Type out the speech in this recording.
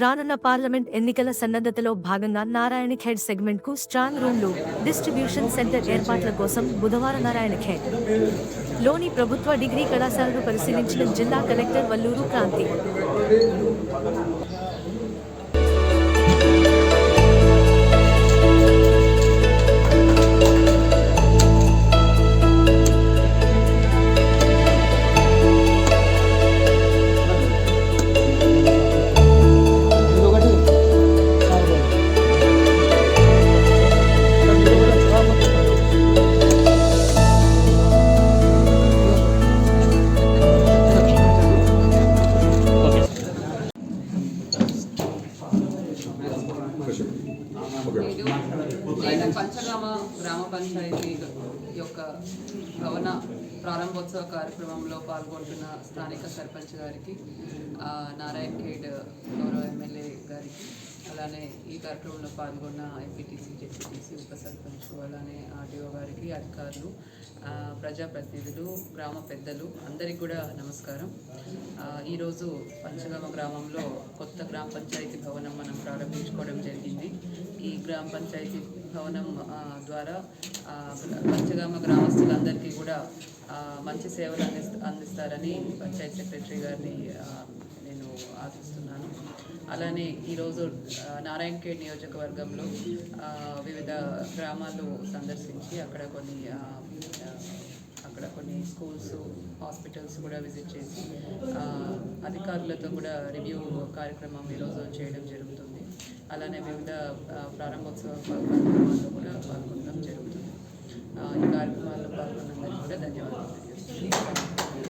రానున్న పార్లమెంట్ ఎన్నికల సన్నద్ధతలో భాగంగా నారాయణ ఖేడ్ సెగ్మెంట్కు స్ట్రాంగ్ రూమ్లు డిస్ట్రిబ్యూషన్ సెంటర్ ఏర్పాట్ల కోసం బుధవారం నారాయణ ఖేడ్. లోని ప్రభుత్వ డిగ్రీ కళాశాలను పరిశీలించిన జిల్లా కలెక్టర్ వల్లూరు క్రాంతి. పంచగామ గ్రామ పంచాయతీ యొక్క భవన ప్రారంభోత్సవ కార్యక్రమంలో పాల్గొంటున్న స్థానిక సర్పంచ్ గారికి నారాయణ్ ఖేడ్ గౌరవ ఎమ్మెల్యే గారికి అలానే ఈ కార్యక్రమంలో పాల్గొన్న ఎంపీటీసీ జెడ్పీటీసీ ఉప సర్పంచ్ అలానే ఆర్టీఓ గారికి అధికారులు ప్రజాప్రతినిధులు గ్రామ పెద్దలు అందరికి కూడా నమస్కారం. ఈరోజు పంచగామ గ్రామంలో కొత్త గ్రామ పంచాయతీ భవనం మనం ప్రారంభించుకోవడం జరిగింది. ఈ గ్రామ పంచాయతీ భవనం ద్వారా పంచగామ గ్రామస్తులందరికీ కూడా మంచి సేవలు అందిస్త అందిస్తారని పంచాయతీ సెక్రటరీ గారిని నేను ఆశిస్తున్నాను. అలానే ఈరోజు నారాయణఖేడ్ నియోజకవర్గంలో వివిధ గ్రామాలు సందర్శించి అక్కడ కొన్ని అక్కడ కొన్ని స్కూల్స్ హాస్పిటల్స్ కూడా విజిట్ చేసి అధికారులతో కూడా రివ్యూ కార్యక్రమం ఈరోజు చేయడం జరుగుతుంది. అలానే వివిధ ప్రారంభోత్సవ కార్యక్రమాల్లో కూడా పాల్గొనడం జరుగుతుంది. ఈ కార్యక్రమాల్లో పాల్గొన్నందుకు కూడా ధన్యవాదాలు